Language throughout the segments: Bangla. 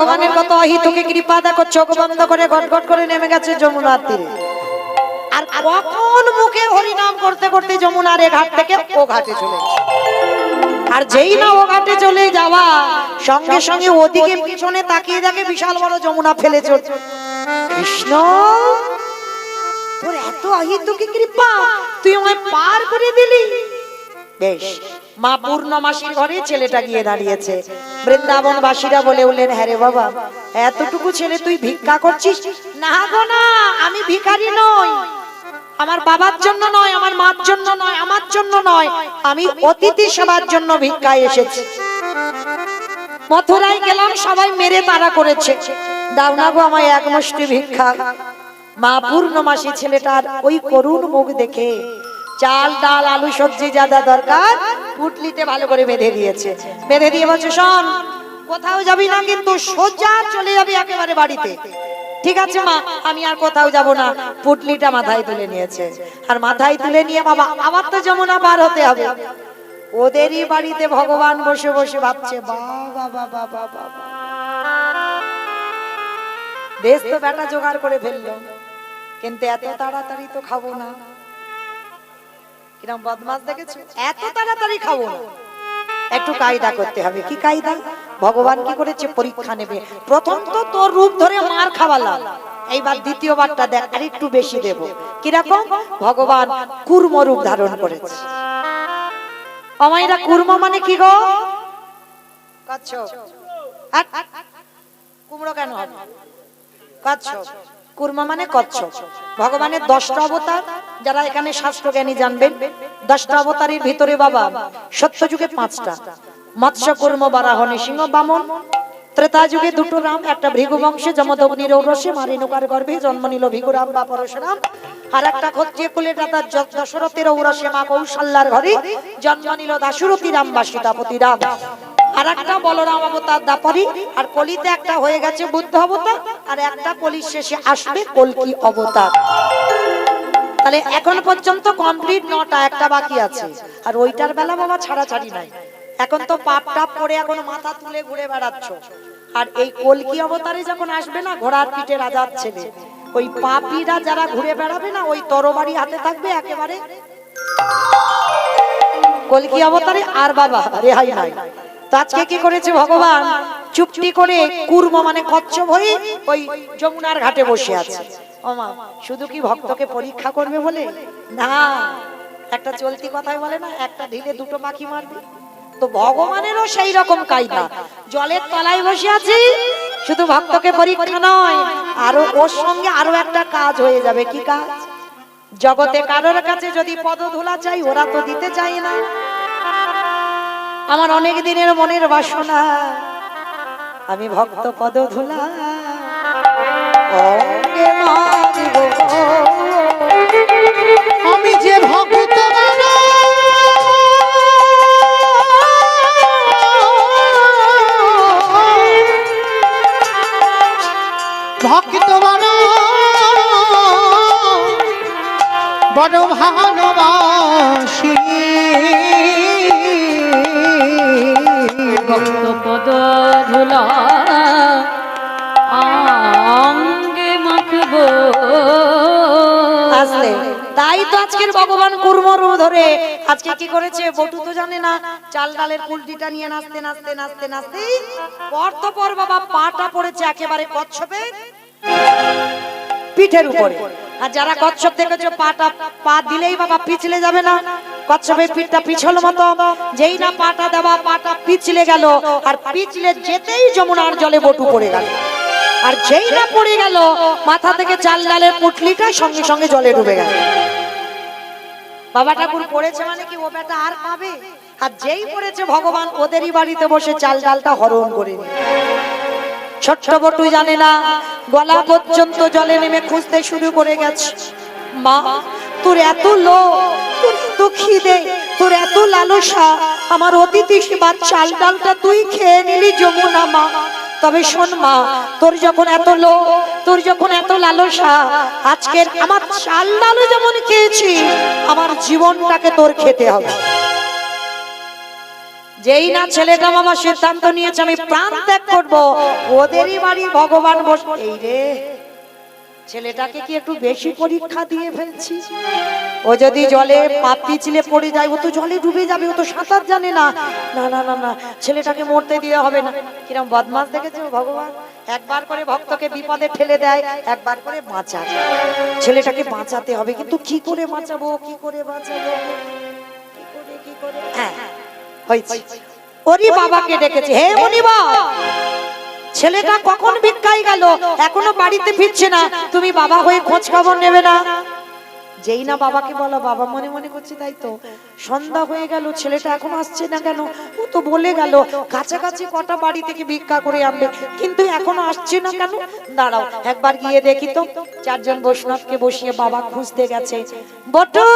ভগবানের কত অহিতকে কৃপা দেখো চোখ বন্ধ করে গটগট করে নেমে গেছে যমুনার তীরে। আর কখন মুখে হরিনাম করতে করতে যমুনার এ ঘাট থেকে ও ঘাটে চলে আর যেই না ও ঘাটে চলে যাওয়া, সঙ্গে সঙ্গে ওদিকে পিছনে তাকিয়ে দেখে বিশাল বড় যমুনা ফেলে চলছে। কৃষ্ণ, তোর এত অহিতকে কৃপা, তুই আমায় পার করে দিলি? বেশ। মা পূর্ণমাসীর ঘরে ছেলেটা গিয়ে দাঁড়িয়েছে। বৃন্দাবন বাসীরা বলে উঠলেন হ্যাঁ রে বাবা, এতটুকু ছেলে তুই ভিক্ষা করছিস? না গো না, আমি ভিখারি নই। আমার বাবার জন্য নয়, আমার মার জন্য নয়, আমার জন্য নয়। আমি অতিথি সেবার জন্য ভিক্ষায় এসেছি। মথুরায় গেলাম, সবাই মেরে তারা করেছে। দাও না গো আমায় এক মুষ্টি ভিক্ষা। মা পূর্ণমাসী ছেলেটার ওই করুণ মুখ দেখে চাল, ডাল, আলু, সবজি যা যা দরকার, পুটলিতে ভালো করে বেঁধে দিয়েছে। বেঁধে দিয়ে বলছে, শোন, কোথাও যাবি না, কিন্তু সোজা চলে যাবি একেবারে বাড়িতে। ঠিক আছে মা, আমি আর কোথাও যাব না। পুটলিটা মাথায় তুলে নিয়েছে। আর মাথায় তুলে নিয়ে, বাবা আবার তো যমুনা পার হতে হবে। ওদেরই বাড়িতে ভগবান বসে বসে ভাবছে বাবা। বেশ তো বেটা জোগাড় করে ফেলল। কিন্তু এত তাড়াতাড়ি তো খাব না। কিরম বদমাস দেখেছ? এত তাড়াতাড়ি খাব না। একটু কায়দা করতে হবে। কি কায়দা? ভগবান কি করেছে? পরীক্ষা নেবে। প্রথম তো তোর রূপ ধরে মার খাওয়ালাম। এইবার দ্বিতীয়বারটা দেখ আর একটু বেশি দেব। কীরকম? ভগবান কুর্ম রূপ ধারণ করেছে। অমাইরা কুর্ম মানে কি গো? কচ্ছপ কুমড়ো কেন হবে? কচ্ছপ কুর্মা মানে কচ্ছপ। ভগবানের দশটা অবতার যারা এখানে শাস্ত্র জ্ঞানী জানবেন দশটা অবতারের ভিতরে বাবা সত্য যুগে পাঁচটা। মৎস্য কুর্ম বারাহ সিংহ বামন ত্রেতা যুগে দুটো রাম একটা ভৃগু বংশে যমদগ্নির ঔরসে মারিনুকার গর্ভে জন্ম নিল ভিগুরাম বা পরশুরাম। আর একটা ক্ষত্রিয় কুলের দাদা দশরথের ঔরসে মা কৌশল্যার ঘরে জন্ম নিল দাশুরথী রাম বা সীতাপতি রাম আর একটা বলরাম অবতার দাপরি, আর কলিতে একটা হয়ে গেছে বুদ্ধ অবতার, আর একটা কলির শেষে আসবে কলকি অবতার। তাহলে এখন পর্যন্ত কমপ্লিট নটা, একটা বাকি আছে। আর ওইটার বেলা বাবা ছাড়াছাড়ি নাই। এখন তো পাপ টাপ করে এখন মাথা তুলে ঘুরে বেড়াচ্ছ। আর এই কলকি অবতারে যখন আসবে না, ঘোড়ার পিঠে রাজার ছেলে, ওই পাপীরা যারা ঘুরে বেড়াবে না, ওই তরবারি হাতে থাকবে একেবারে। কলকি অবতারে আর বাবা, রেহাই নাই। তো আজকে কি করেছে ভগবান? চুপটি করে কুর্ম মানে কচ্ছপ হয়ে ওই যমুনার ঘাটে বসে আছে। ওমা শুধু কি ভক্তকে পরীক্ষা করবে বলে? না, একটা চলতি কথাই বলে না, একটা ঢিলে দুটো পাখি মারবে। তো ভগবানেরও সেই রকম কায়দা। জলের তলায় বসে আছি, শুধু ভক্তকে পরীক্ষা নয়, আরও ওর সঙ্গে আরও একটা কাজ হয়ে যাবে। কি কাজ? জগতে কারোর কাছে যদি পদধুলা চাই, ওরা তো দিতে চাই না। আমার অনেক দিনের মনের বাসনা। আমি ভক্ত অঙ্গে মারিব আমি যে ভক্ত ভক্ত বড় ভালোবাসি। ভক্ত পদ ধুলা তাই তো আজকের ভগবান ধরে। আজকে কি করেছে বটু তো জানে না। চাল ডালের কুলটিটা নিয়ে নাচতে নাচতে নাচতে নাচতে পর তো পর বাবা পাটা পড়েছে একেবারে কচ্ছপে। পিঠের উপরে। আর যারা কচ্ছপ দেখেছ, পাটা পা দিলেই বাবা পিছলে যাবে না। কচ্ছপের পিঠটা পিছল মতো, যেই না পাটা দেওয়া পাটা পিছলে গেল, আর পিছলে যেতেই যমুনার জলে বটু পড়ে গেল। আর যেই না পড়ে গেল, মাথা থেকে চাল ডালের পুটলিটা সঙ্গে সঙ্গে জলে ডুবে গেল। বাবা ঠাকুর পড়েছে মানে কি ও বেটা আর পাবে? আর যেই পড়েছে ভগবান, ওদেরই বাড়িতে বসে চাল ডালটা হরণ করে। ছোট্ট বটু জানে না, গলা পর্যন্ত জলে নেমে খুঁজতে শুরু করে গেছে। মা তোর এত লোক এত খিদে, তোর এত লালসা। আমার অতিথি সেবার চাল ডালটা তুই খেয়ে নিলি যমুনা মা। তবে শোন মা, তোর যখন এত লোক তোর যখন এত লালসা, আজকের আমার চাল ডালও যেমন খেয়েছি, আমার জীবনটাকে তোর খেতে হবে। যেই না ছেলেটা বাবা সিদ্ধান্ত নিয়েছে, আমি প্রাণ ত্যাগ করব, ওদেরই বাড়ি ভগবান বস এই রে। ছেলেটাকে কি একটু বেশি পরীক্ষা দিয়ে ফেলছি? ও যদি জলে পাপ পিছলে পড়ে যায়, ও তো জলে ডুবে যাবে, ও তো সাঁতার জানে না। না না না না, ছেলেটাকে মরতে দিয়ে হবে না। কিরম বদমাস দেখেছ ভগবান? একবার করে ভক্তকে বিপদে ঠেলে দেয়, একবার করে বাঁচায়। ছেলেটাকে বাঁচাতে হবে, কিন্তু কি করে বাঁচাবো, কি করে বাঁচাবো? কি করে কি করে? হ্যাঁ হয়েছে। ওরই বাবাকে ডেকেছে। হে মনিবা ছেলেটা কখন ভিক্ষায় গেল? এখনও বাড়িতে ফিরছে না। তুমি বাবা হয়ে খোঁজ খবর নেবে না। যেই না বাবাকে বলো, বাবা মনে মনে করছে তাই তো। সন্ধ্যা হয়ে গেল, ছেলেটা এখন আসছে না কেন? ও তো বলে গেল, কাছাকাছি কটা বাড়ি থেকে ভিক্ষা করে আনবে। কিন্তু এখনও আসছে না কেন? দাঁড়াও, একবার গিয়ে দেখি তো। চারজন বৈষ্ণবকে বসিয়ে বাবা খুঁজতে গেছে। বটু!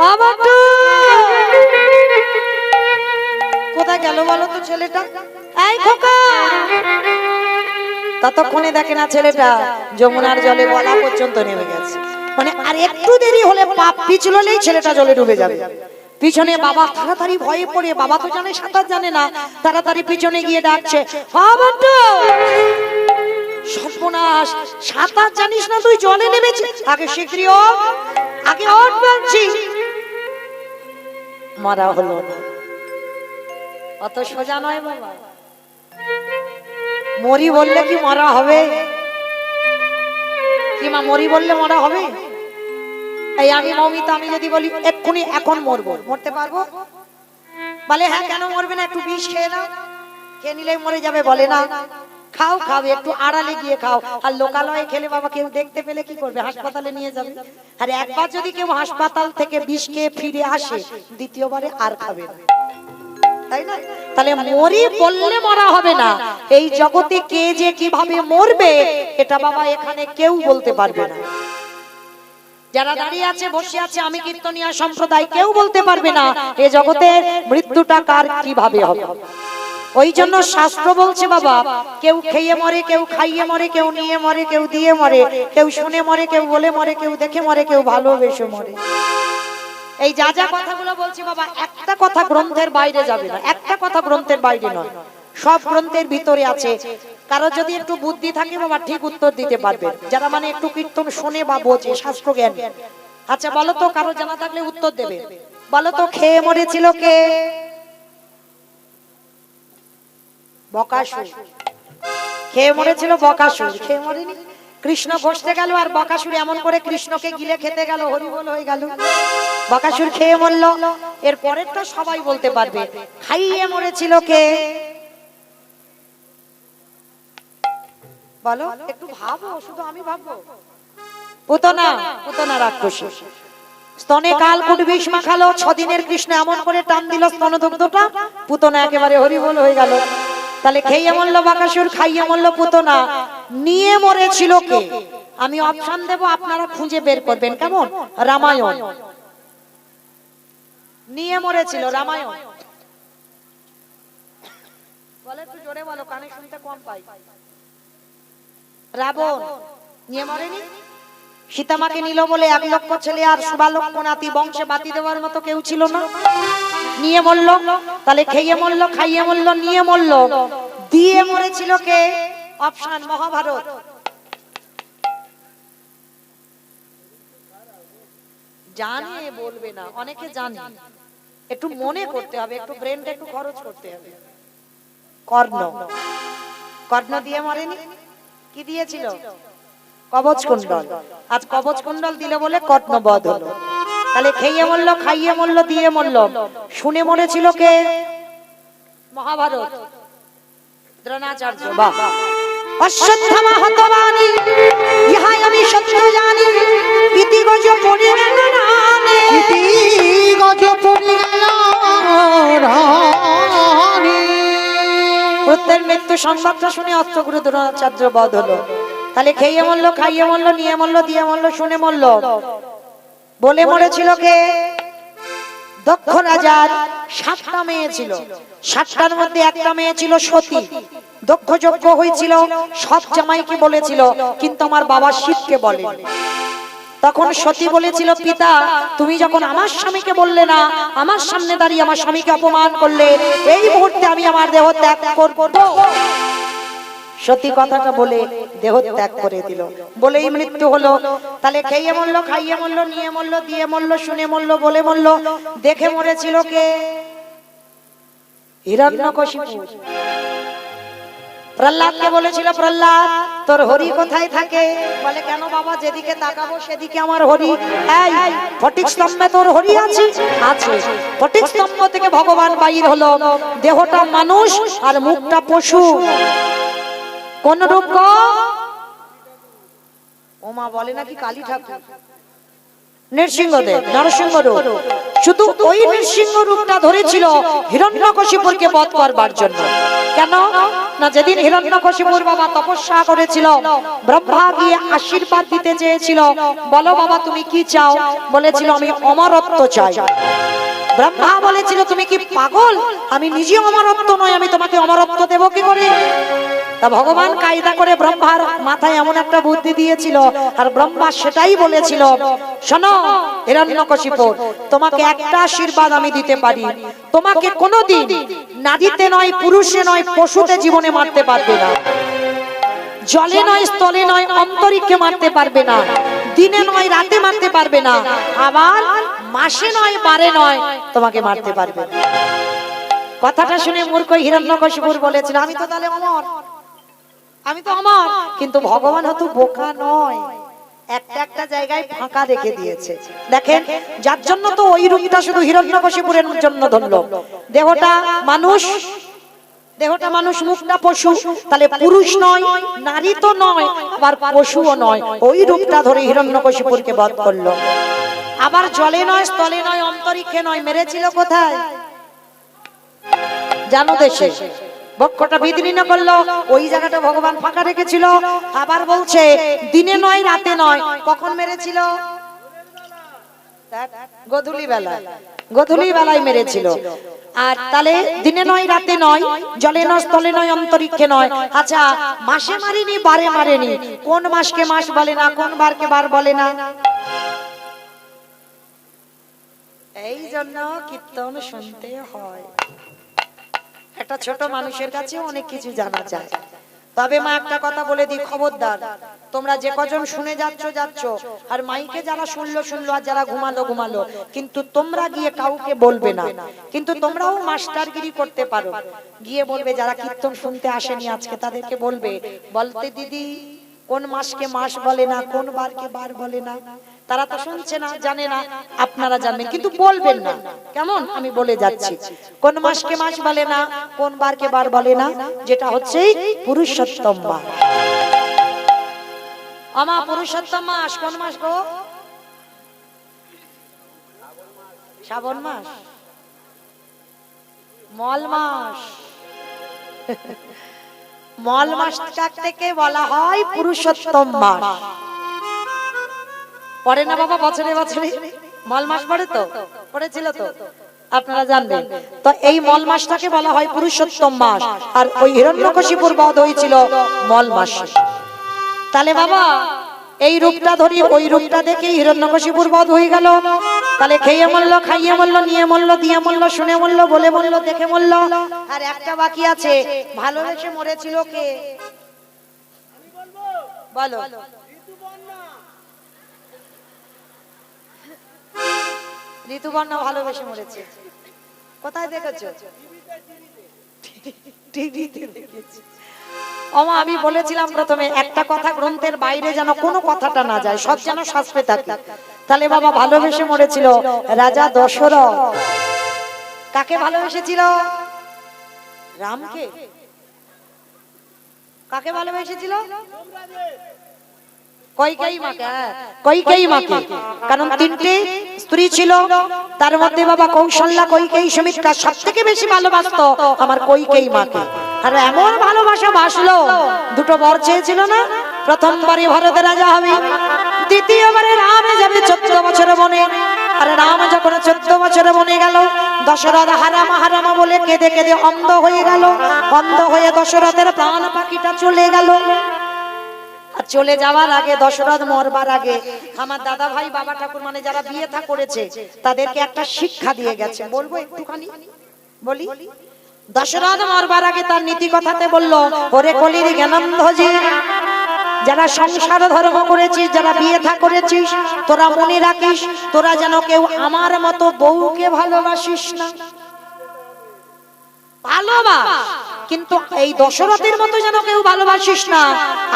বটু! কোথায় গেল বলো তো ছেলেটা? এই খোকা! ততক্ষণে দেখে না ছেলেটা যমুনার জলে গলা পর্যন্ত নেমে গেছে। মানে আর একটু দেরি হলে পাপ পিছললেই ছেলেটা জলে ডুবে যাবে। পিছনে বাবা তাড়াতাড়ি ভয়ে পড়ে বাবা তো জানে সাঁতার জানে না তাড়াতাড়ি পিছনে গিয়ে ডাকছে "হ্যাঁ, সর্বনাশ সাঁতার জানিস না তুই জলে নেমেছিস আগে শিগগিরই আগে মারা হলো না। অত সোজা নয় বাবা। মরি বললে কি মরা হবে? কি মা, মরি বললে মরা হবে? এই আমি মমিতা, আমি যদি বলি, এক্ষুনি এখন মরবো। মরতে পারব? বলে হ্যাঁ কেন মরবে না? একটু বিষ খেয়ে নাও। খেয়ে নিলেই মরে যাবে, বলে না। খাও খাও, একটু আড়ালে গিয়ে খাও। আর লোকালয়ে খেলে বাবা কেউ দেখতে পেলে কি করবে? হাসপাতালে নিয়ে যাবে। আর একবার যদি কেউ হাসপাতাল থেকে বিষ খেয়ে ফিরে আসে, দ্বিতীয়বারে আর খাবে না। তাহলে মরি মরা হবে না। এই জগতে কে যে কীভাবে মরবে, এটা বাবা এখানে কেউ বলতে পারবে না। যারা দাঁড়িয়ে আছে, বসে আছে, আমি কীর্তনিয়া সম্প্রদায়, কেউ বলতে পারবে না এ জগতে মৃত্যুটা কার কীভাবে হবে। ওই জন্য শাস্ত্র বলছে বাবা, কেউ খেয়ে মরে, কেউ খাইয়ে মরে, কেউ নিয়ে মরে, কেউ দিয়ে মরে, কেউ শুনে মরে, কেউ বলে মরে, কেউ দেখে মরে, কেউ ভালোবেসে মরে। এই যা যা কথাগুলো বলছি বাবা, একটা কথা গ্রন্থের বাইরে যাবে না, একটা কথা গ্রন্থের বাইরে নয়, সব গ্রন্থের ভিতরে আছে। কারও যদি একটু বুদ্ধি থাকে বাবা, ঠিক উত্তর দিতে পারবে। যারা মানে একটু কীর্তন শোনে বা বোঝে শাস্ত্র জ্ঞান আচ্ছা বলো তো, কারও জানা থাকলে উত্তর দেবে। বলো তো, খেয়ে মরেছিল কে? বকাসুর। খেয়ে মরেছিল বকাসুর। খেয়ে মরেনি? কৃষ্ণ ঘষতে গেল আর বকাসুর এমন করে কৃষ্ণকে গিলে খেতে গেল, হরিবল হয়ে গেল। বকাসুর খেয়ে মরল। এর পরেরটা সবাই বলতে পারবে, খাইয়ে মরেছিল কে? বলো, একটু ভাবো, শুধু আমি ভাববো। পুতনা পুতনা রাক্ষসী। স্তনে কাল কুট বিষ মাখালো, ছদিনের কৃষ্ণ এমন করে টান দিল স্তনদগ্ধটা পুতনা একেবারে হরিবল হয়ে গেল। তাহলে খেয়ে মরল বাকাসুর খাইয়ে মরল পুতনা। নিয়ে মরেছিল কে? আমি অপশন দেব আপনারা খুঁজে বের করবেন কেমন? রামায়ণ। নিয়ে মরেছিল রামায়ণ। বলে একটু জোরে বলো কানে শুনতে কম পাই। রাবণ। নিয়ে মরেনি? সীতামাকে নিল বলে এক লক্ষ ছেলে আর সুবালক্ষ নাতি বংশে বাতি দেওয়ার মতো কেউ ছিল না? নিয়ে মরল। তাহলে খেয়ে মরল, খাইয়ে মরল, নিয়ে মরল। দিয়ে মরেছিল কে? অপশন, মহাভারত। জানে, বলবে না, অনেকে জানে। একটু মনে করতে হবে, একটু ব্রেনটা একটু খরচ করতে হবে। কর্ণ। কর্ণ দিয়ে মরেনি? কি দিয়েছিল? কবচ কুণ্ডল আজ কবচ কুণ্ডল দিলে বলে কর্ণবধ হলো। তাহলে খেয়ে মরল খাইয়ে মরল দিয়ে মরল। শুনে মরেছিল কে? মহাভারত। দ্রোণাচার্য। বাহ। অশ্বত্থামা হতবানি ইহাই আমি সত্য জানি। ইতি গজ ইতি গজ। পুত্রের মৃত্যু সংবাদটা শুনে অস্ত্রগুরু দ্রোণাচার্য বধ হলো। তাহলে খেয়ে মরলো খাইয়ে মরলো নিয়ে মরলো দিয়ে মরলো শুনে মরলো। বলে মরেছিল কে? দক্ষ রাজার সাতটা মেয়ে ছিল। সাতটার মধ্যে একটা মেয়ে ছিল সতী। দক্ষ যজ্ঞ হয়েছিল সব জামাইকে বলেছিল কিন্তু আমার বাবা শিবকে বলে। তখন সতী বলেছিল পিতা তুমি যখন আমার স্বামীকে বললে না আমার সামনে দাঁড়িয়ে আমার স্বামীকে অপমান করলে এই মুহূর্তে আমি আমার দেহ ত্যাগ করব। সতী কথাটা বলে দেহ ত্যাগ করে দিল। বলেই মৃত্যু হলো। তাহলে খেয়ে মরলো, খাইয়ে মরলো, নিয়ে মরলো, দিয়ে মরলো, শুনে মরলো, বলে মরলো, দেখে মরেছিল কে? প্রহ্লাদকে বলেছিল, প্রহ্লাদ, তোর হরি কোথায় থাকে? বলে, কেন বাবা, যেদিকে তাকাবো সেদিকে আমার হরি। এই, ফটিক স্তম্ভে তোর হরি আছে? আছে। ফটিক স্তম্ভ থেকে ভগবান বাইর হলো। দেহটা মানুষ আর মুখটা পশু। কোন রূপ গো ওমা বলে নাকি কালী ঠাকুর। নৃসিংহদেব নরসিংহ রূপ। শুধু ওই নৃসিংহ রূপটা ধরেছিল হিরণ্যকশিপুরকে বধ করবার জন্য। কেন? না যেদিন হিরণ্যকশিপুর বাবা তপস্যা করেছিল ব্রহ্মা গিয়ে আশীর্বাদ দিতে চেয়েছিল বলো বাবা তুমি কি চাও? বলেছিল আমি অমরত্ব চাই। ব্রহ্মা বলেছিল তুমি কি পাগল? আমি নিজে অমরত্ব নয় আমি তোমাকে অমরত্ব দেব কি করে? তা ভগবান কায়দা করে ব্রহ্মার মাথায় এমন একটা বুদ্ধি দিয়েছিল আর ব্রহ্মা সেটাই বলেছিল শোনো হিরণ্যকশিপু তোমাকে একটা আশীর্বাদ আমি দিতে পারি। তোমাকে কোনোদিন নারীতে নয়, পুরুষে নয়, পশুতে জীবনে মারতে পারবে না। জলে নয়, স্থলে নয়, অন্তরিক্ষে মারতে পারবে না। দিনে নয়, রাতে মারতে পারবে না। আবার মাসে নয়, বারে নয়, তোমাকে মারতে পারবে কথাটা শুনে মূর্খ হিরণ্যকশিপুর বলেছিল, আমি তো তাহলে অমর। আমি তো অমর। কিন্তু ভগবান হয়তো বোকা নয়। একটা একটা জায়গায় ফাঁকা রেখে দিয়েছে। দেখেন যার জন্য তো ওই রূপটা শুধু হিরণ্যকশিপুরের জন্য ধরলো দেহটা মানুষ দেহটা মানুষ মুখটা পশু তাহলে পুরুষ নয় নারী তো নয় আবার পশুও নয়। ওই রূপটা ধরে হিরণ্যকশিপুরকে বধ করল। আবার জলে নয় স্থলে নয় অন্তরিক্ষে নয় মেরেছিল কোথায়? জানো দেশে বক্ষটা বিদীর্ণ করল, ওই জায়গাটা ভগবান ফাঁকা রেখেছিল। আবার বলছে, দিনে নয়, রাতে নয়। কখন মেরেছিল? গধুলি বেলায় গধুলি বেলায় মেরেছিল। আর তাহলে দিনে নয়, রাতে নয়, জলে নয়, স্থলে নয়, অন্তরিক্ষে নয়। আচ্ছা মাসে মারিনি, বারে মারেনি? কোন মাসকে মাস বলে না, কোন বারকে বার বলে না? এই জন্য কীর্তন শুনতে হয়। একটা ছোট মানুষের কাছে অনেক কিছু জানা যায়। তবে মা একটা কথা বলে দিই, খবরদার, তোমরা যে কজন শুনে যাচ্ছ যাচ্ছ। আর মাইকে যারা শুনলো শুনলো, আর যারা ঘুমালো ঘুমালো। কিন্তু তোমরা গিয়ে কাউকে বলবে না। কিন্তু তোমরাও মাস্টারগিরি করতে পারো। গিয়ে বলবে, যারা কীর্তন শুনতে আসেনি আজকে, তাদেরকে বলবে, বলতে দিদি, কোন মাসকে মাস বলে না, কোন বারকে বার বলে না। তারা তো শুনছে না, জানে না, আপনারা জানবেন। কিন্তু বলবেন না। কেমন? আমি বলে যাচ্ছি। কোন মাসকে মাস বলে না, কোন বারকে বার বলে না, যেটা হচ্ছে পুরুষোত্তম মাস আমা পুরুষোত্তম মাস, কোন মাস গো? শ্রাবণ মাস। মল মাস। মল মাস থেকে বলা হয় পুরুষোত্তম মাস। পড়ে না বাবা, বছরে বছরে। মল মাস পড়ে তো? পড়েছিল তো? আপনারা জানবেন। তো এই মল মাসটাকে বলা হয় পুরুষোত্তম মাস। আর ওই হিরণ্যকশিপুর বধ হয়েছিল মল মাস। তাহলে বাবা, এই রূপটা ধরি, ওই রূপটা দেখে হিরণ্যকশিপুর বধ হয়ে গেল। তাহলে খেয়ে মরলো, খাইয়ে মরলো, নিয়ে মরলো, দিয়ে মরলো, শুনে মরলো, বলে মরলো, দেখে মরলো। আর একটা বাকি আছে, ভালোবেসে মরেছিল কে? বলো। ঋতুবর্ণা ভালোবেসে মরেছে। কোথায় দেখেছ? টিভিতে দেখেছি। অমা আমি বলেছিলাম প্রথমে একটা কথা গ্রন্থের বাইরে যেন কোনো কথাটা না যায় সব যেন শাস্ত্রে থাকে। তাহলে বাবা ভালোবেসে মরেছিল রাজা দশরথ। কাকে ভালোবেসেছিল? রামকে। কাকে ভালোবেসেছিল? কইকেই মাকে? কইকেই মাকে? কারণ তিনটে স্ত্রী ছিল তার মধ্যে বাবা কৌশল্যা কইকেই সুমিত্রা সব থেকে বেশি ভালোবাসতো আমার কইকেই মাকে? আর এমন ভালোবাসা বাসলো দুটো বর চেয়েছিল না? প্রথমবারে রাজা হবে। দ্বিতীয়বারে রামে যাবে চোদ্দ বছরে বনে। আর রাম যখন চোদ্দ বছরে বনে গেল দশরথ হারামা হারামা বলে কেঁদে কেঁদে অন্ধ হয়ে গেল। অন্ধ হয়ে দশরথের প্রাণ পাখিটা চলে গেল। আর চলে যাওয়ার আগে, দশরথ মরবার আগে, আমার দাদা ভাই বাবা ঠাকুর মানে যারা বিয়ে থা করেছে, তাদেরকে একটা শিক্ষা দিয়ে গেছে। বলব একটুখানি? বলি? দশরথ মরবার আগে তার নীতি কথাতে বলল, ওরে কলির জ্ঞানন্ধজি, যারা সংসার ধর্ম করেছিস, যারা বিয়ে থা করেছিস, তোরা মনে রাখিস, তোরা যেন কেউ আমার মতো বউকে ভালোবাসিস না। ভালোবাস? কিন্তু এই দশরথের মতো যেন কেউ ভালোবাসিস না।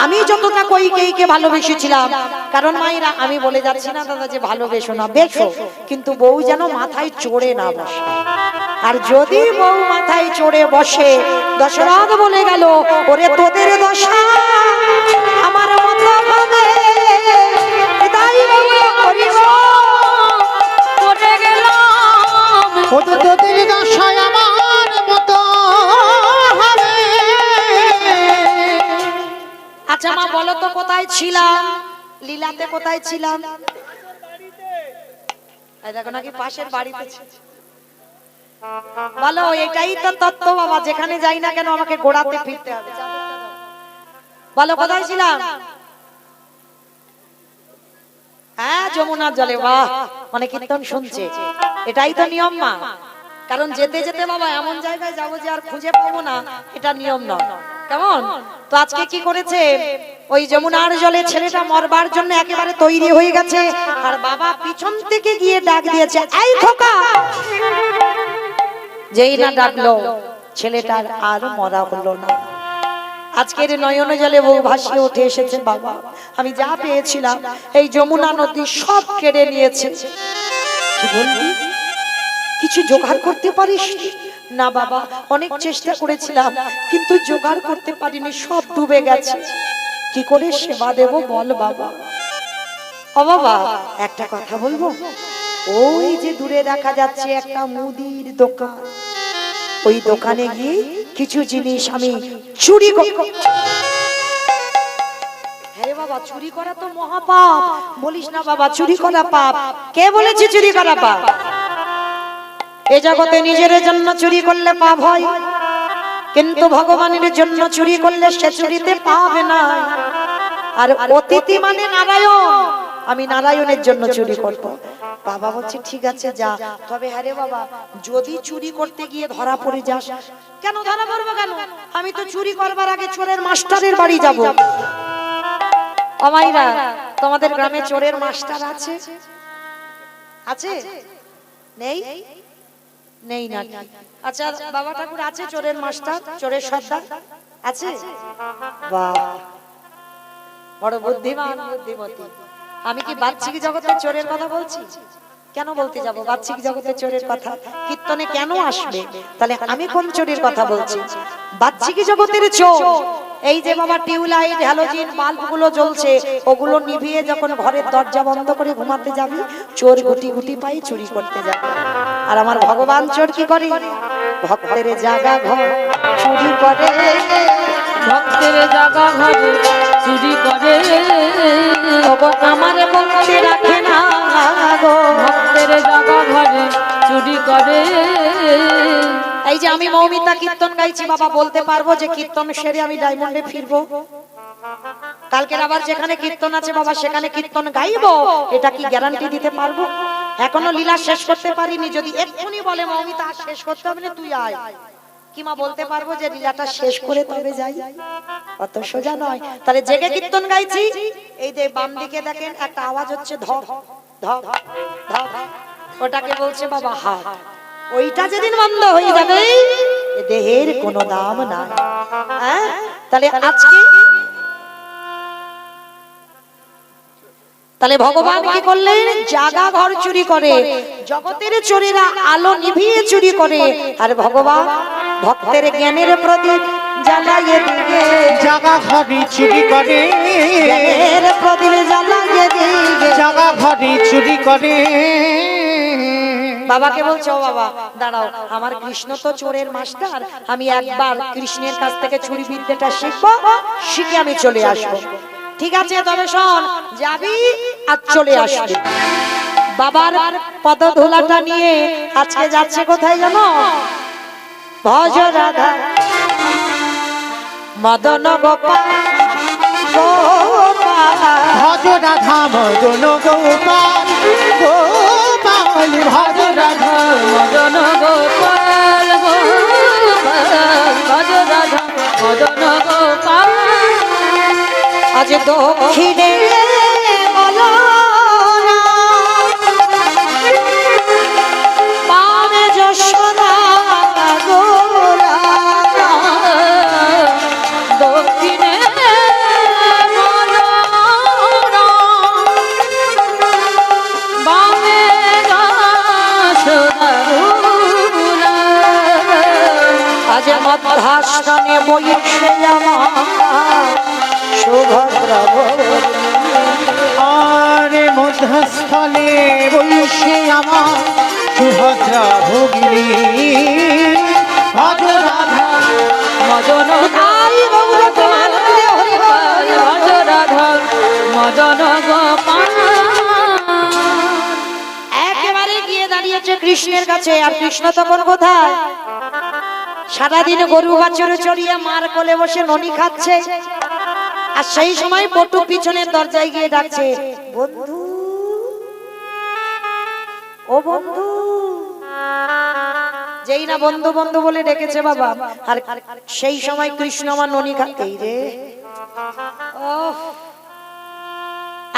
আমি যতটা কইকেইকে ভালোবেসেছিলাম। কারণ মায়েরা আমি বলে যাচ্ছি না দাদা যে ভালোবেসো না বেশো কিন্তু বউ যেন মাথায় চড়ে না বসে। আর যদি বউ মাথায় চড়ে বসে দশরথ বলে গেল ওরে তোদের দশা আমার মতো হবে তাই বউ করিব তোদের দশায় আমার আচ্ছা মা বলো তো কোথায় ছিলাম? লীলাতে কোথায় ছিলাম? দেখো নাকি পাশের বাড়িতে। বলো এটাই তো তত্ত্ব বাবা যেখানে যাই না কেন আমাকে গোড়াতে ফিরতে হবে। বলো কোথায় ছিলাম? হ্যাঁ যমুনার জলে বাহ মানে কীর্তন শুনছে। এটাই তো নিয়ম মা। কারণ যেতে যেতে বাবা এমন জায়গায় যাব যে আর খুঁজে পাবো না। এটা নিয়ম নয়। কেমন? তো আজকে কি করেছে? ওই যমুনার জলে ছেলেটা মরবার জন্য একেবারে তৈরি হয়ে গেছে। আর বাবা পিছন থেকে গিয়ে ডাক দিয়েছে, এই খোকা! যেই না ডাকলো, ছেলেটার আর মরা হলো না। আজকের নয়ন জলে বউ ভাসিয়ে উঠে এসেছে বাবা। আমি যা পেয়েছিলাম, এই যমুনা নদী সব কেড়ে নিয়েছে। কিছু জোগাড় করতে পারিস না বাবা, অনেক চেষ্টা করেছিলাম, কিন্তু জোগাড় করতে পারিনি, সব ডুবে গেছে। কি করে সেবা দেব বল বাবা। ও বাবা, একটা কথা বলব? ওই যে দূরে দেখা যাচ্ছে একটা মুদির দোকান। ওই দোকানে গিয়ে কিছু জিনিস আমি চুরি হ্যাঁ বাবা, চুরি করা তো মহাপাপ। বলিস না বাবা, চুরি করা পাপ। কে বলেছে চুরি করা পাপ? এ জগতে নিজের জন্য চুরি করলে পাপ হয়। কিন্তু ভগবানের জন্য চুরি করলে সে চুরিতে পাবে না। আর অতিথি মানে নারায়ণ। আমি নারায়ণের জন্য চুরি করব। বাবা বলছে, ঠিক আছে, যা। তবে হ্যাঁ বাবা, যদি চুরি করতে গিয়ে ধরা পড়ে যাস, কেন ধরা পড়ব কেন? আমি তো চুরি করবার আগে চোরের মাস্টারের বাড়ি যাব। অমাইরা তোমাদের গ্রামে চোরের মাস্টার আছে? আছে? নেই? নেই না। আচ্ছা বাবা ঠাকুর আছে চোরের মাস্টার চোরের সর্দার? আছে? বড় বুদ্ধিমান বুদ্ধিমতী। আমি কি বাচ্চিক জগতের চোরের কথা বলছি? কেন বলতে যাব? বাচ্চিক জগতের চোরের কথা? কীর্তনে কেন আসবে? তাহলে আমি কোন চোরের কথা বলছি? বাচ্চিক জগতের চোর। এই যে বাবা টিউলাইট, হ্যালোজিন বাল্বগুলো জ্বলছে, ওগুলো নিভিয়ে যখন ঘরের দরজা বন্ধ করে ঘুমাতে যাবি, চোর গুটি গুটি পাই চুরি করতে যাবি। আর আমার ভগবান চোর কি করে? ভক্তের জায়গা ঘর চুরি করে। ভক্তের জায়গা ঘরে চুরি করে। আমার মনে রাখে না গো। ভক্তের জায়গা ঘরে চুরি করে। এই যে আমি মৌমিতা কীর্তন গাইছি, বাবা, বলতে পারব যে কীর্তন সেরে আমি ডায়মন্ডে ফিরবো। কালকের আবার যেখানে কীর্তন আছে, বাবা, সেখানে কীর্তন গাইবো। এটা কি গ্যারান্টি দিতে পারব? এখনও লীলা শেষ করতে পারিনি, যদি এক্ষুনি বলে মৌমিতা শেষ করতে হবে তুই আয়। কিমা বলতে পারব যে লীলাটা শেষ করে তবে যাই। অত সোজা নয়। তাহলে জেগে কীর্তন গাইছি এই যে বাম দিকে দেখেন একটা আওয়াজ হচ্ছে ধপ ধপ ধপ ওটাকে বলছে বাবা হা ওইটা যেদিন বন্ধ হয়ে যাবে এ দেহের কোনো দাম না হ্যাঁ? তাহলে আজকে তাহলে ভগবান কি করলেন? জাগা ঘর চুরি করে জগতের চোরেরা আলো নিভিয়ে চুরি করে। আর ভগবান ভক্তের জ্ঞানের প্রদীপ জ্বালাইয়ে দিবে জাগা ঘরে চুরি করে। জ্ঞানের প্রদীপ জ্বালাইয়ে দিবে জাগা ঘরে চুরি করে। বাবাকে বলছো "ও বাবা দাঁড়াও আমার কৃষ্ণ তো চোরের মাস্টার। আমি একবার কৃষ্ণের কাছ থেকে চুরি বিদ্যাটা শিখব শিখে আমি চলে আসব। ঠিক আছে তবে শোন যাবি? আর চলে আসবি। বাবার পদধুলাটা নিয়ে আজকে যাচ্ছে কোথায় জানো? ভজ রাধা মদন গোপাল। ভজ রাধা মদন গোপাল। গোপাল ভজ রাধা মদন গোপাল গোপাল। ভজ রাধা মদন গোপাল। আজ দক্ষিণে মধ্যাশ্রমে বইছে আমার সুভদ্রা। আরে মধ্যস্থলে বসে আমার সুভদ্রা ভগিনী ভজ রাধা মদন রাধা গোপাল একেবারে গিয়ে দাঁড়িয়েছে কৃষ্ণের কাছে আর কৃষ্ণ তখন কোথায় সারাদিন গরু বাছুরে চড়িয়ে মার কোলে বসে ননি খাচ্ছে। আর সেই সময় পটু পিছনের দরজায় গিয়ে ডাকছে, বন্ধু, ও বন্ধু। যেই না বন্ধু বন্ধু বলে ডেকেছে বাবা, আর সেই সময় কৃষ্ণ আমার ননি খাতেই রে। ওহ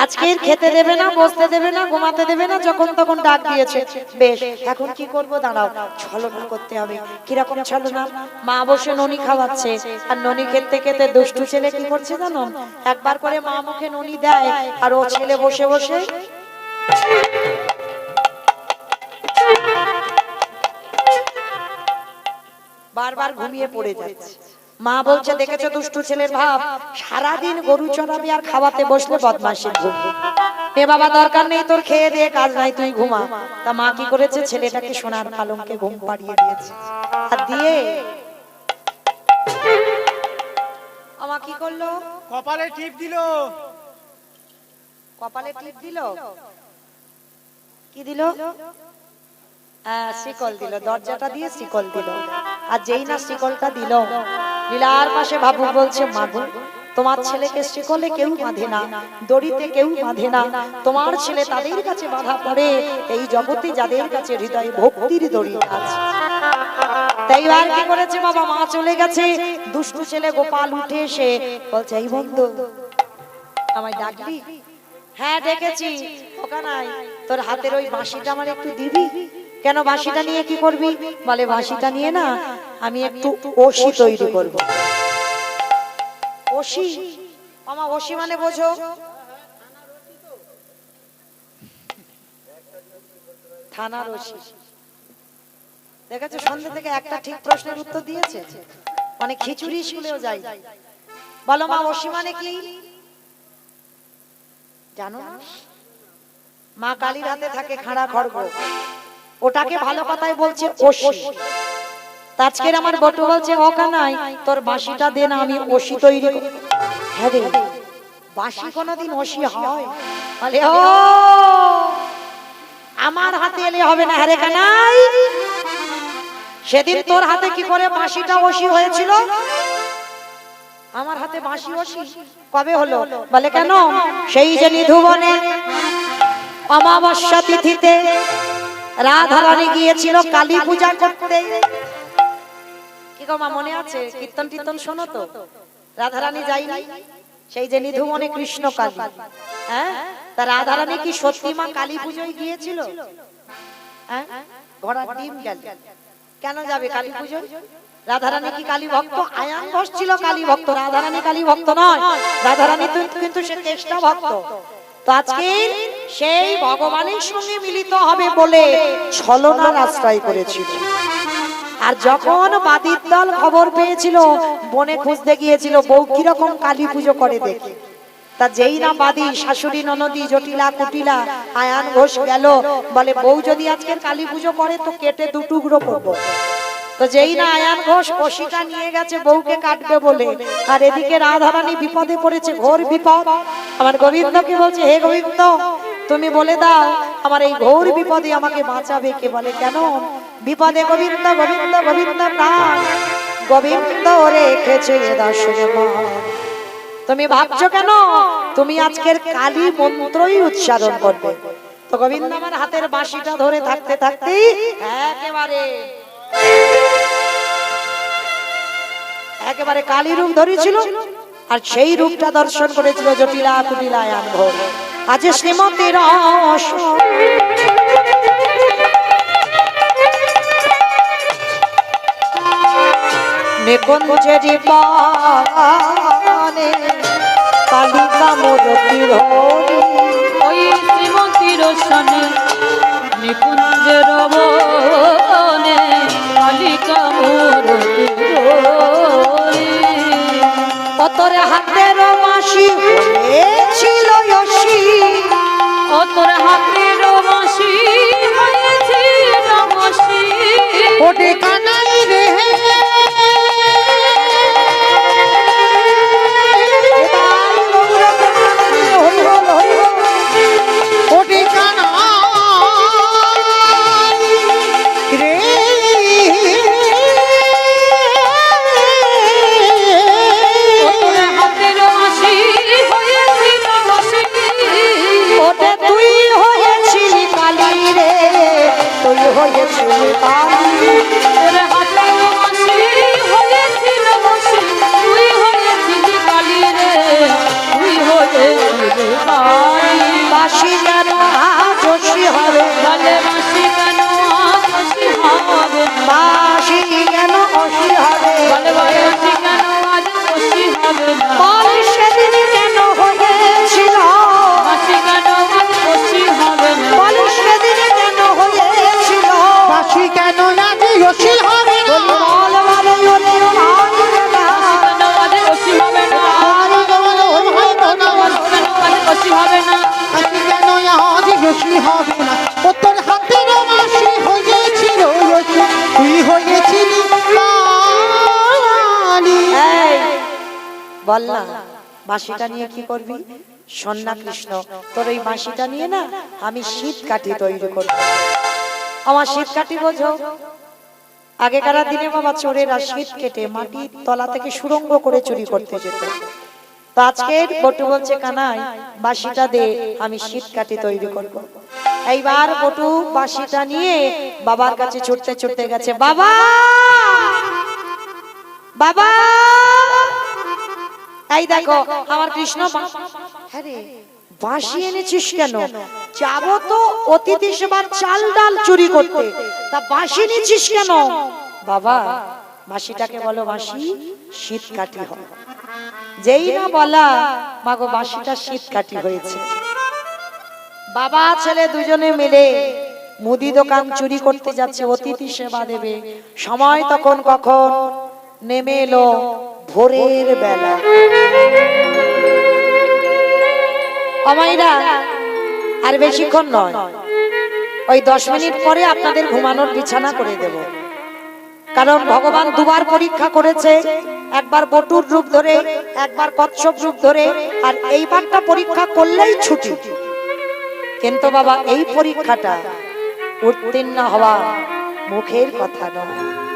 আজকের খেতে দেবে না বসতে দেবে না ঘুমাতে দেবে না যখন তখন ডাক দিয়েছে। বেশ এখন কি করব? দাঁড়াও ছলনা করতে হবে। কীরকম ছলনা? মা বসে ননি খাওয়াচ্ছে। আর ননি খেতে খেতে দুষ্টু ছেলে কি করছে জানো? একবার করে মা মুখে ননি দেয় আর ও ছেলে বসে বসে বারবার ঘুমিয়ে পড়ে যাচ্ছে। মা বলছে দেখেছ দুষ্টু ছেলের ভাব? সারাদিন গরু চড়াবে আর খাওয়াতে বসলে বদমাসের ঘুম। এ বাবা দরকার নেই তোর খেয়ে দিয়ে কাজ নাই তুই ঘুমা। তা মা কি করেছে? ছেলেটাকে সোনার পালঙ্কে ঘুম পাড়িয়ে দিয়েছে। আর দিয়ে আমা কি করল? কপালে টিপ দিল। কপালে টিপ দিল? কি দিল? শিকল দিল দরজাটা দিয়ে শিকল দিল। আর যেই না শিকলটা দিল লীলার পাশে বাবু বলছে মাগো তোমার ছেলেকে শিকলে কেউ বাঁধে না, দড়িতে কেউ বাঁধে না। তোমার ছেলে তাদের কাছে বাধা পড়ে, এই জগতে যাদের কাছে হৃদয়ে ভক্তির দড়ি আছে। তাই আর কি করেছে বাবা, মা চলে গেছে। দুষ্টু ছেলে গোপাল উঠে এসে বলছে, এই বন্ধু, আমায় হ্যাঁ ডেকেছি। তোর হাতের ওই বাঁশিটা আমার একটু দিবি? কেন বাঁশিটা নিয়ে কি করবি? বলে, বাঁশিটা নিয়ে না আমি একটু ওশি তৈরি করব। ওশি মামা ওশি মানে বোঝো? থানার ওশি দেখেছ সন্ধ্যে থেকে একটা ঠিক প্রশ্নের উত্তর দিয়েছে? অনেক খিচুড়ি স্কুলেও যাই। বলো মা ওশি মানে কি? জানো না? মা কালীর হাতে থাকে খাড়া খড়গ। ওটাকে ভালো কথায় বলছে ওশি তা আজকের আমার বটু বলছে অকানাই তোর বাঁশিটা দে না, আমি ওশি তৈরি হ্যাঁ রে, বাঁশি কোনোদিন ওশি হয় বলে, ও, আমার হাতে এলে হবে না হ্যাঁ কানাই। সেদিন তোর হাতে কি করে বাঁশিটা ওশি হয়েছিল? আমার হাতে বাঁশি ওশি কবে হলো? বলে, কেন? সেই যে নিধুবনে অমাবস্যা তিথিতে রাধারানী গিয়েছিল কালী পূজা করতে। গো মনে আছে? কীর্তন টীর্তন শোনো তো। রাধারানী যাইনি সেই যে কৃষ্ণ কালী হ্যাঁ? তা রাধারানী কি সত্যি মা কালী পুজোয় গিয়েছিল? হ্যাঁ? ঘোড়ার ডিম গেল। কেন যাবে কালী রাধারানী কি কালী ভক্ত? কালী ভক্ত। রাধারানী কালী ভক্ত নয়। রাধারানী কিন্তু সে চেষ্টা ভক্ত। তো আজকে সেই ভগবানের সঙ্গে মিলিত হবে বলে ছলনার আশ্রয় করেছিল। আর যখন বাদির দল খবর পেয়েছিল, বনে খুঁজতে গিয়েছিল, বউ কীরকম কালী পুজো করে দেখে। তা যেই না বাদি, শাশুড়ি, ননদি, জটিলা, কুটিলা, আয়ান ঘোষ গেল, বলে, বউ যদি আজকের কালী পুজো করে, তো কেটে দু টুকরো করব। তো যেই না আয়ান ঘোষ কষিটা নিয়ে গেছে, বউকে কাটবে বলে। আর এদিকে রাধারানী বিপদে পড়েছে, ঘোর বিপদ। আমার গোবিন্দকে বলছে, হে গোবিন্দ তুমি বলে দাও, আমার এই ঘোর বিপদে আমাকে বাঁচাবে কে বলে? কেন? বিপদে গোবিন্দ গোবিন্দ গোবিন্দ প্রাণ। গোবিন্দ রেখেছে তুমি ভাবছ কেন? তুমি আজকের কালী মন্ত্রই উচ্চারণ করবে। তো গোবিন্দ আমার হাতের বাঁশিটা ধরে থাকতে থাকতেই একেবারে একেবারে কালী রূপ ধরেছিল। আর সেই রূপটা দর্শন করেছিল জটিলা কুটিলা ঘর। আজ শ্রীমতীর রস নিকুঞ্জেরি পানে কালিকা মোদতির হরি ওই শ্রীমন্তীর সনে নিকুঞ্জের বনে কালিকা মূরতি রই। অতর হাতের মাসি ছিল যশী ও তোর হাতের মাসি হয়েছিল মাসি ওটে কানাই রে। বল না। বাঁশিটা নিয়ে কি করবি? সন্না কৃষ্ণ তোর এই বাঁশিটা নিয়ে না আমি শীত কাঠি তৈরি করব। আমার শীত কাঠি বোঝো। আগেকার দিনে বাবা চোরেরা শীত কেটে মাটির তলা থেকে সুরঙ্গ করে চুরি করতে যেত। তো আজকের বটু বলছে কানাই বাসিটা দে আমি শীত কাটি তৈরি করব। এইবার বটু বাসিটা নিয়ে বাবার কাছে ছুটতে ছুটতে গেছে। বাবা! বাবা! এই দেখো আমার কৃষ্ণ হ্যাঁ এনেছিস কেন? যাব তো অতিথি সেবার চাল ডাল চুরি করতে। তা কেন? বাবা বাঁশিটাকে বলো বাঁশি শীত কাটি হয়। যেই না বলা মাগো বাঁশিটা শীত কাটি হয়েছে। বাবা ছেলে দুজনে মিলে মুদি দোকান চুরি করতে যাচ্ছে অতিথি সেবা দেবে। সময় তখন কখন নেমে এলো। ভোরের বেলা। অমাইরা আর বেশিক্ষণ নয়। ওই দশ মিনিট পরে আপনাদের ঘুমানোর বিছানা করে দেব। কারণ ভগবান দুবার পরীক্ষা করেছে, একবার বটুর রূপ ধরে, একবার কচ্ছপ রূপ ধরে, আর এইবারটা পরীক্ষা করলেই ছুটি। কিন্তু বাবা, এই পরীক্ষাটা উত্তীর্ণ হওয়া মুখের কথা নয়।